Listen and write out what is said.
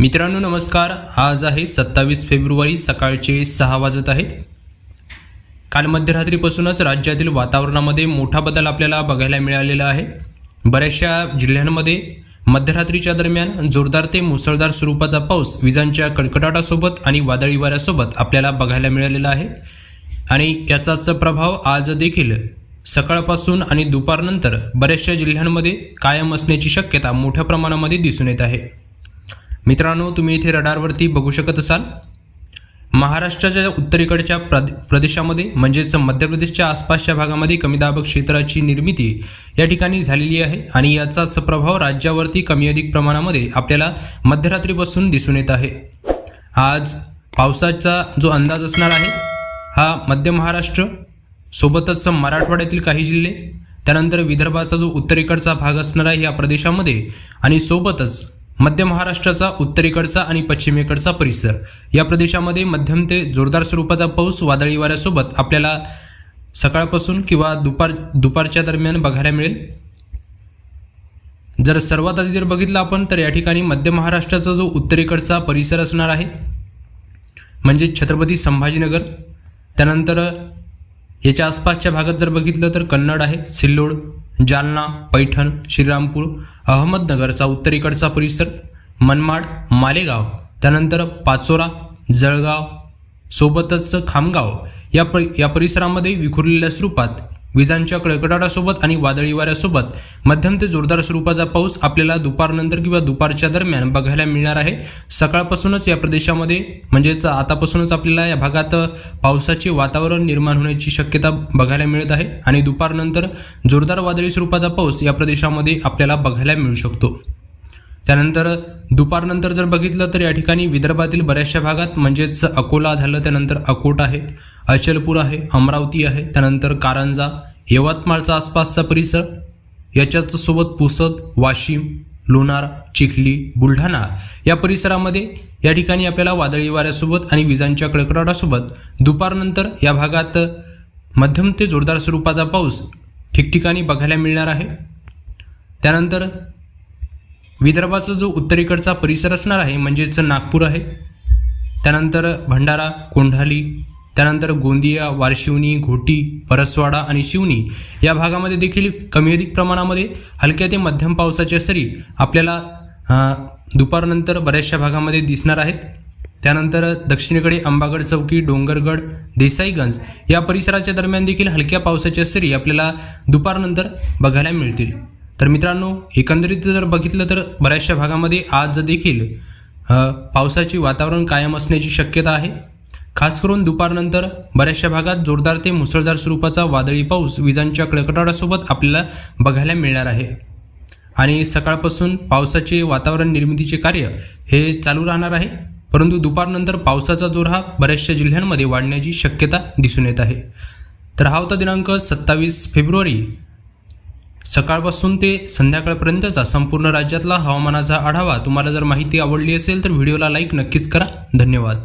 मित्रांनो नमस्कार. आज आहे सत्तावीस फेब्रुवारी सकाळचे सहा वाजत आहेत. काल मध्यरात्रीपासूनच राज्यातील वातावरणामध्ये मोठा बदल आपल्याला बघायला मिळालेला आहे. बऱ्याचशा जिल्ह्यांमध्ये मध्यरात्रीच्या दरम्यान जोरदार ते मुसळधार स्वरूपाचा पाऊस विजांच्या कडकडाटासोबत आणि वादळी वाऱ्यासोबत आपल्याला बघायला मिळालेला आहे. आणि याचाच प्रभाव आज देखील सकाळपासून आणि दुपारनंतर बऱ्याचशा जिल्ह्यांमध्ये कायम असण्याची शक्यता मोठ्या प्रमाणामध्ये दिसून येत आहे. मित्रांनो तुम्ही इथे रडारवरती बघू शकत असाल. महाराष्ट्राच्या उत्तरेकडच्या प्रद प्रदेशामध्ये म्हणजेच मध्य प्रदेशच्या आसपासच्या भागामध्ये कमी दाबक क्षेत्राची निर्मिती या ठिकाणी झालेली आहे आणि याचाच प्रभाव राज्यावरती कमी अधिक प्रमाणामध्ये आपल्याला मध्यरात्रीपासून दिसून येत आहे. आज पावसाचा जो अंदाज असणार आहे हा मध्य महाराष्ट्र सोबतच मराठवाड्यातील काही जिल्हे त्यानंतर विदर्भाचा जो उत्तरेकडचा भाग असणार आहे या प्रदेशामध्ये आणि सोबतच मध्य महाराष्ट्राचा उत्तरेकडचा आणि पश्चिमेकडचा परिसर. या प्रदेशामध्ये मध्यम ते जोरदार स्वरूपाचा पाऊस वादळी वाऱ्यासोबत आपल्याला सकाळपासून किंवा दुपार दुपारच्या दरम्यान बघायला मिळेल. जर सर्वात आधी जर बघितलं आपण तर या ठिकाणी मध्य महाराष्ट्राचा जो उत्तरेकडचा परिसर असणार आहे म्हणजे छत्रपती संभाजीनगर. त्यानंतर याच्या आसपासच्या भागात जर बघितलं तर कन्नड आहे सिल्लोड जालना पैठण श्रीरामपूर अहमदनगरचा उत्तरेकडचा परिसर मनमाड मालेगाव त्यानंतर पाचोरा जळगाव सोबतच खामगाव या प या परिसरामध्ये विखुरलेल्या स्वरूपात विजांच्या कडकडाटासोबत आणि वादळी वाऱ्यासोबत मध्यम ते जोरदार स्वरूपाचा पाऊस आपल्याला दुपारनंतर किंवा दुपारच्या दरम्यान बघायला मिळणार आहे. सकाळपासूनच या प्रदेशामध्ये म्हणजेच आतापासूनच आपल्याला या भागात पावसाचे वातावरण निर्माण होण्याची शक्यता बघायला मिळत आहे आणि दुपारनंतर जोरदार वादळी स्वरूपाचा पाऊस या प्रदेशामध्ये आपल्याला बघायला मिळू शकतो. त्यानंतर दुपारनंतर जर बघितलं तर या ठिकाणी विदर्भातील बऱ्याचशा भागात म्हणजेच अकोला झालं त्यानंतर अकोट आहे. अचलपूर आहे अमरावती आहे त्यानंतर कारंजा यवतमाळचा आसपासचा परिसर याच्याच सोबत पुसद वाशिम लोणार चिखली बुलढाणा या परिसरामध्ये या ठिकाणी आपल्याला वादळी वाऱ्यासोबत आणि विजांच्या कडकडाटासोबत दुपारनंतर या भागात मध्यम ते जोरदार स्वरूपाचा पाऊस ठिकठिकाणी बघायला मिळणार आहे. त्यानंतर विदर्भाचा जो उत्तरेकडचा परिसर असणार आहे म्हणजेच नागपूर आहे. त्यानंतर भंडारा कोंढाली त्यानंतर गोंदिया वारशिवनी घोटी परसवाडा आणि शिवनी या भागामध्ये देखील कमी अधिक प्रमाणामध्ये हलक्या ते मध्यम पावसाच्या सरी आपल्याला दुपारनंतर बऱ्याचशा भागामध्ये दिसणार आहेत. त्यानंतर दक्षिणेकडे अंबागड चौकी डोंगरगड देसाईगंज या परिसराच्या दरम्यान देखील हलक्या पावसाच्या सरी आपल्याला दुपारनंतर बघायला मिळतील. तर मित्रांनो एकंदरीत जर बघितलं तर बऱ्याचशा भागामध्ये आज देखील पावसाची पावसाचे वातावरण कायम असण्याची शक्यता आहे. खास करून दुपारनंतर बऱ्याचशा भागात जोरदार ते मुसळधार स्वरूपाचा वादळी पाऊस विजांच्या कडकडाटासोबत आपल्याला बघायला मिळणार आहे. आणि सकाळपासून पावसाचे वातावरण निर्मितीचे कार्य हे चालू राहणार आहे. परंतु दुपारनंतर पावसाचा जोर हा बऱ्याचशा जिल्ह्यांमध्ये वाढण्याची शक्यता दिसून येत आहे. तर हा होता दिनांक सत्तावीस फेब्रुवारी. सकाळपासून ते संध्याकाळपर्यंतचा संपूर्ण राज्यातला हवामानाचा आढावा. तुम्हाला जर माहिती आवडली असेल तर व्हिडिओला लाईक नक्कीच करा. धन्यवाद.